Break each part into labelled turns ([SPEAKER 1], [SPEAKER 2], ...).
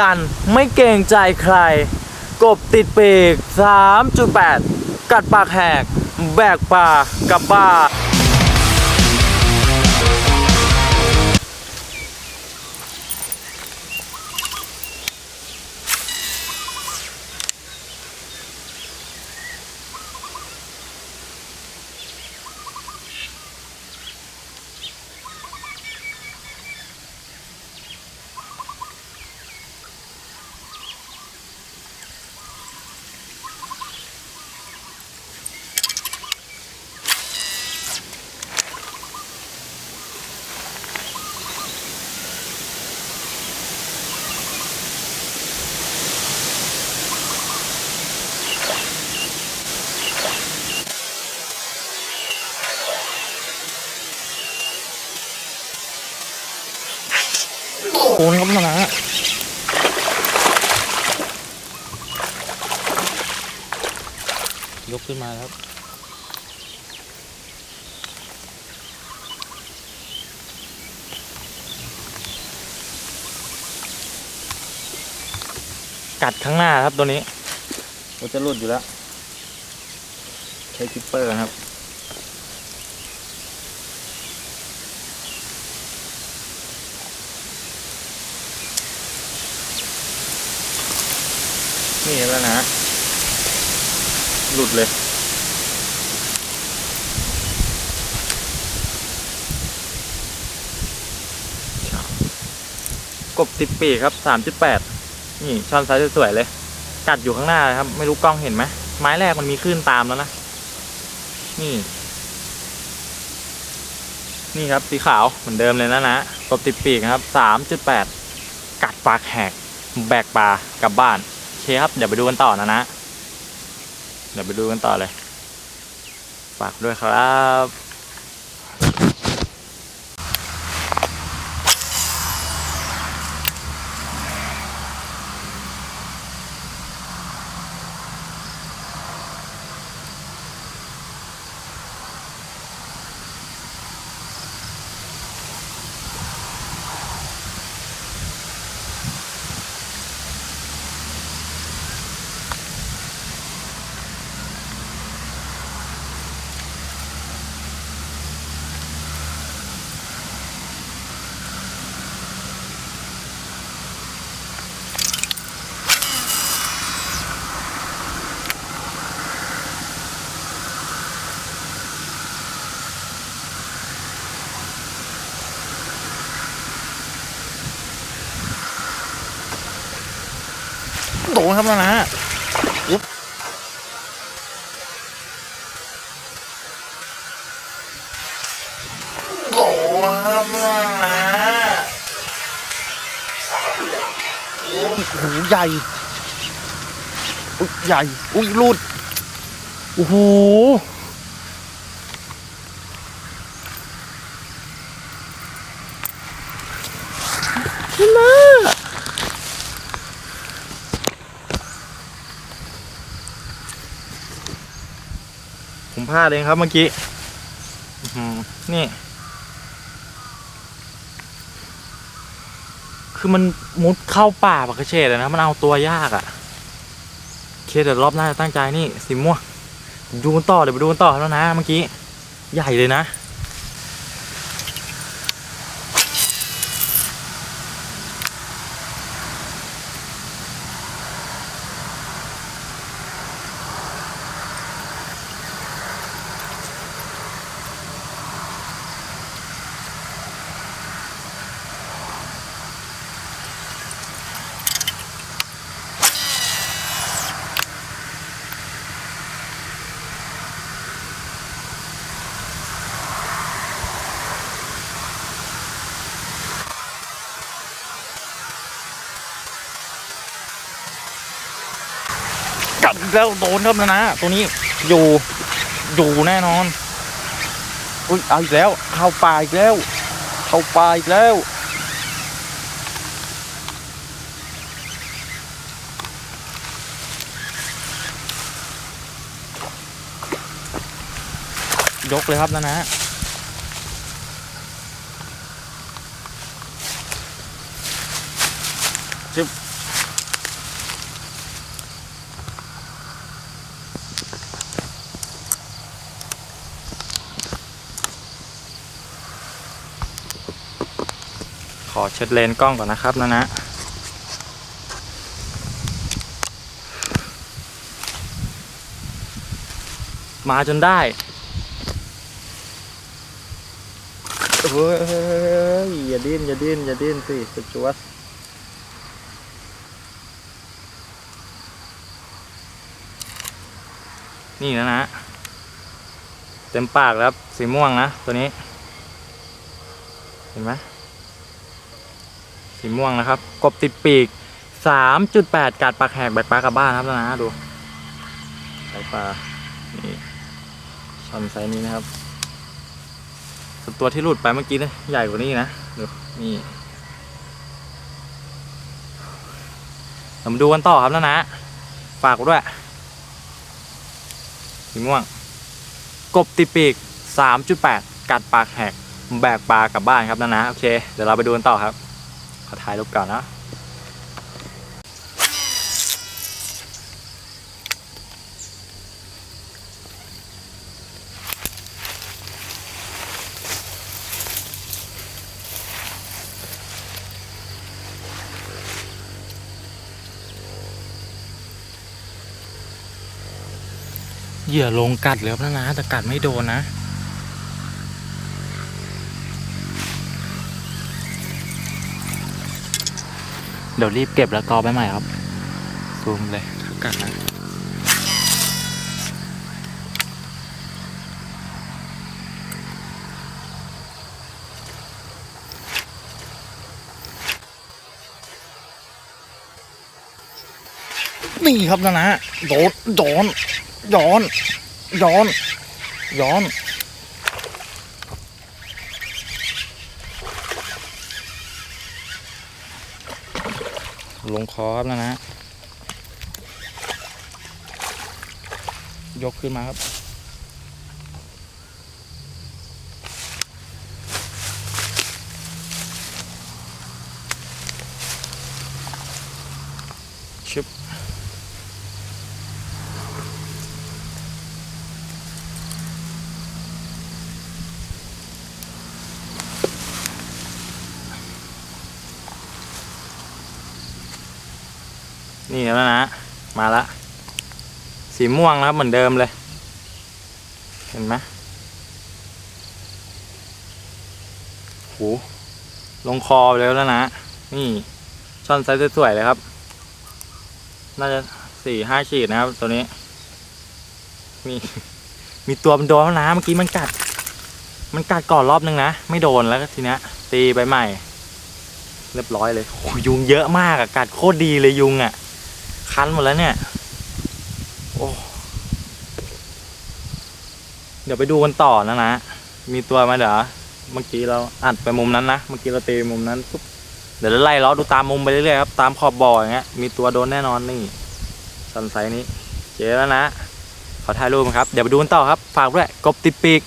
[SPEAKER 1] ดันไม่เกรงใจใคร กบติดปีก 3.8 กัดปากแหก แบกป่ากลับบ้าน
[SPEAKER 2] ขึ้นมาครับ
[SPEAKER 1] กัดข้างหน้าครับตัวนี้
[SPEAKER 2] มันจะหลุดอยู่แล้ว
[SPEAKER 1] ใช้คิปเปอร์ครับนี่แล้วนะ หลุดเลย บติดปีกครับสามจุดแปดนี่ช้อนไซส์สวยๆเลยกัดอยู่ข้างหน้าครับ ไม่รู้กล้องเห็นไหมไม้แรกมันมีคลื่นตามแล้วนะ นี่ นี่ครับสีขาวเหมือนเดิมเลยนะนะกบติดปีกครับสามจุดแปดกัดปากแหก แบกปลากลับบ้านโอเคครับ เดี๋ยวไปดูกันต่อนะนะ เดี๋ยวไปดูกันต่อเลย ฝากด้วยครับ
[SPEAKER 2] โดนครับนะนะยึบโดนครับนะนะโอ้โหใหญ่ใหญ่ อุ้ยรูด โอ้โห
[SPEAKER 1] ผมพลาดเองครับเมื่อกี้นี่ คือมันมุดเข้าป่าปากระเฉดนะ มันเอาตัวยากอะ่ะ เคเดี๋ยวรอบหน้าจะตั้งใจนี่สีม่วงดูกันต่อเดี๋ยวไปดูกันต่อแล้วนะเมื่อกี้ ใหญ่เลยนะ
[SPEAKER 2] กัดอีกแล้วโดนครับนะนะตัวนี้อยู่อยู่แน่นอนอุ้ยเอาอีกแล้ว เข้าป่าอีกแล้ว เข้าป่าอีกแล้วยกเลยครับนะนะจึ๊บ
[SPEAKER 1] ขอเช็ดเลนส์กล้องก่อนนะครับนะนะมาจนได้เฮ้ยอย่าดิ้นอย่าดิ้นอย่าดิ้นสิสุดจวดนี่นะนะ เต็มปากแล้วครับสีม่วงนะ ตัวนี้ เห็นไหม สีม่วงนะครับ กบติดปีก 3.8 กัดปลาแหกแบกปลากลับบ้านครับนะนะดูสายปลานี่ช่อนไซส์นี้นะครับส่วนตัวที่หลุดไปเมื่อกี้นี่ใหญ่กว่านี้นะดูนี่เรามาดูกันต่อครับนะนะฝากด้วยสีม่วง กบติดปีก 3.8 กัดปากแหกแบกปลากลับบ้านครับนะนะโอเค เดี๋ยวเราไปดูกันต่อครับ อถ่ายรูปก่อนนะเหยื่อลงกัดเลยครับนะนะแต่กัดไม่โดนนะ เดี๋ยวรีบเก็บแล้วกอไปใหม่ครับ ซูมเลยถ้ากัดนะ
[SPEAKER 2] นี่ครับนะนะโดดย้อน ย้อน ย้อน ย้อน
[SPEAKER 1] ลงคอครับนะนะ ยกขึ้นมาครับ นี่แล้วนะ มาละ สีม่วงนะครับเหมือนเดิมเลย เห็นไหมโหลงคอไปแล้วแล้วนะ นี่ช่อนไซส์สวยๆเลยครับ น่าจะสี่ห้าขีดนะครับ ตัวนี้ มีมีตัวมันโดนแล้วนะเมื่อกี้มันกัด มันกัดก่อนรอบนึงนะ ไม่โดนแล้วทีเนี้ยตีไปใหม่ เรียบร้อยเลยโอ้ยุงเยอะมากอะกัดโคตรดีเลยยุงอะ คันหมดแล้วเนี่ย โอ้ เดี๋ยวไปดูกันต่อนะนะ มีตัวไหมาเดี๋ยวเมื่อกี้เราอัดไปมุมนั้นนะ เมื่อกี้เราตีมุมนั้นปุ๊บ เดี๋ยวเราไล่ล้อดูตามมุมไปเรื่อยๆครับ ตามขอบบ่ออย่างเงี้ย มีตัวโดนแน่นอนนี่สันไซนี้เจ๊แล้วนะ ขอถ่ายรูปครับ เดี๋ยวไปดูกันต่อครับ ฝากด้วย กบติดปีก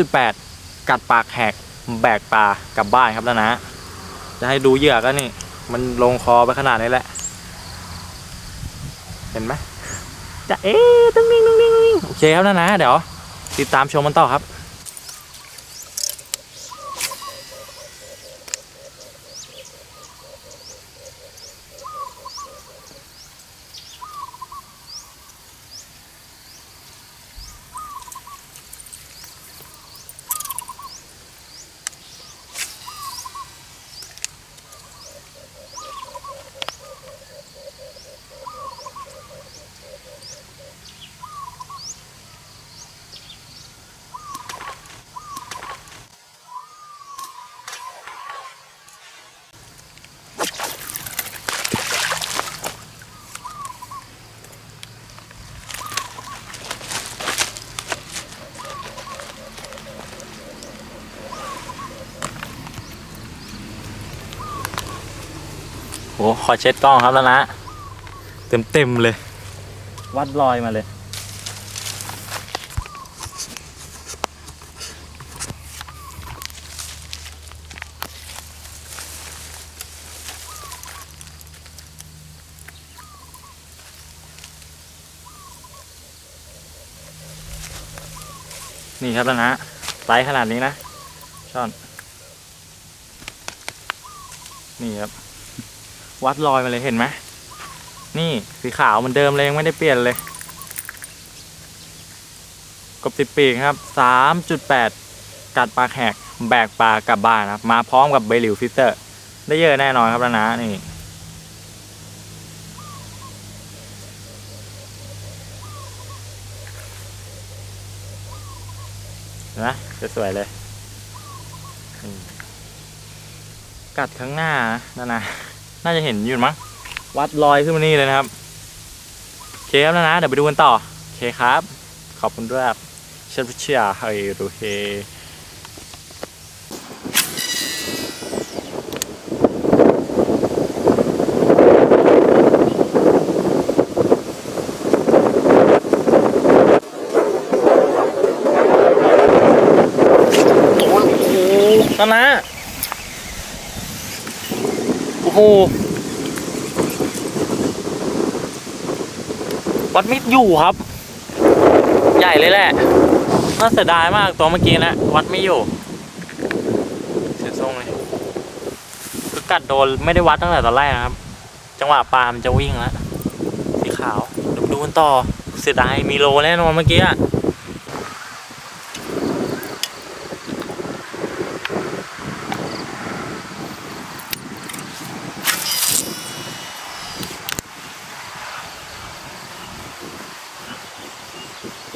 [SPEAKER 1] 3.8 กัดปากแหกแบกปลากลับบ้านครับแล้วนะ จะให้ดูเหยื่อก็นี่ มันลงคอไปขนาดนี้แหละ เห็นไหมจะเอ๊ะตึ้งนิ่งตึ้งนิ่งตึ้งนิ่งโอเคครับนะนะ เดี๋ยว ติดตามชมมันต่อครับ โหขอเช็ดกล้องครับแล้วนะ เต็มเต็มๆเลย วัดรอยมาเลย นี่ครับแล้วนะไซส์ขนาดนี้นะ ช่อน นี่ครับ วัดรอยมาเลยเห็นไหมนี่สีขาวเหมือนเดิมเลยยังไม่ได้เปลี่ยนเลยกบติดปีกครับสามจุดแปดกัดปลาแหกแบกปลากลับบ้านครับ มาพร้อมกับใบลิวฟิสเตอร์ ได้เยอะแน่นอนครับนะนะนี่นะสวยๆเลย กัดข้างหน้านะนะ น่าจะเห็นอยู่มั้งวัดรอยขึ้นมานี่เลยนะครับโอเคครับนะนะเดี๋ยวไปดูกันต่อโอเคครับ ขอบคุณด้วยครับเชฟเชียร์ไฮรูเฮโอ้โหนะนะโอ้โห วัดมิดอยู่ครับ ใหญ่เลยแหละ น่าเสียดายมากตัวเมื่อกี้นะวัดไม่อยู่เสียทรงเลยคือกัดโดนไม่ได้วัดตั้งแต่ตอนแรกนะครับ จังหวะปลามันจะวิ่งแล้วสีขาวดูดูกันต่อเสียดายมีโลแน่นอนเมื่อกี้อะ Thank you.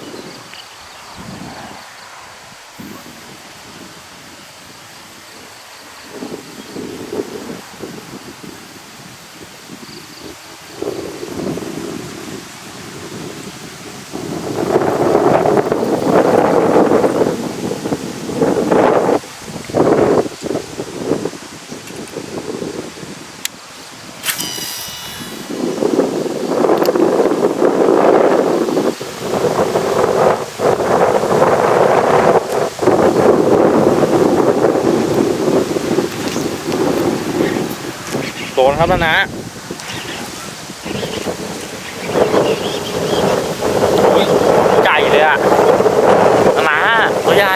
[SPEAKER 1] ครับนะนะอุ๊ยใหญ่เลยอะนะนะตัวใหญ่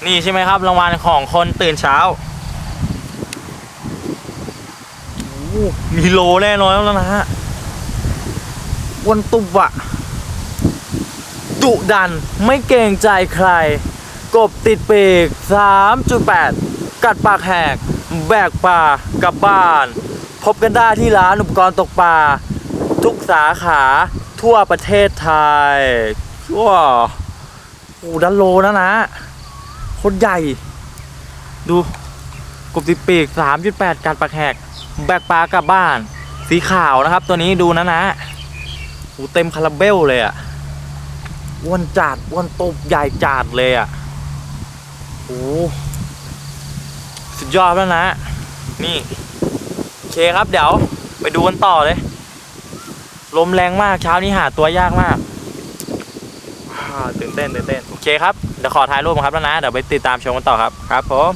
[SPEAKER 1] โอ้ นี่ใช่ไหมครับรางวัลของคนตื่นเช้าโอ้มีโลแน่นอนแล้วนะฮะวันตุบอะดุดันไม่เกรงใจใคร กบติดปีก 3.8 กัดปากแหก แบกปลากลับบ้าน พบกันได้ที่ร้านอุปกรณ์ตกปลาทุกสาขาทั่วประเทศไทยว้าวโอ้ดันโลนะนะ คตรใหญ่ ดูกบติดปีก 3.8 การปากแหกแบกปลากลับบ้าน สีขาวนะครับ ตัวนี้ดูนะนะโอ้เต็มคาราเบลเลยอะ่ะอ้วนจัดอ้วนตบใหญ่จัดเลยอะ่ะโอ้สุดยอดแล้วนะ นี่โอเคครับเดี๋ยว ไปดูกันต่อเลย ลมแรงมากเช้านี้หาตัวยากมากตื่นเต้นตื่นเต้นโอเคครับ เดี๋ยวขอถ่ายรูปครับแล้วนะ เดี๋ยวไปติดตามชมกันต่อครับ ครับผม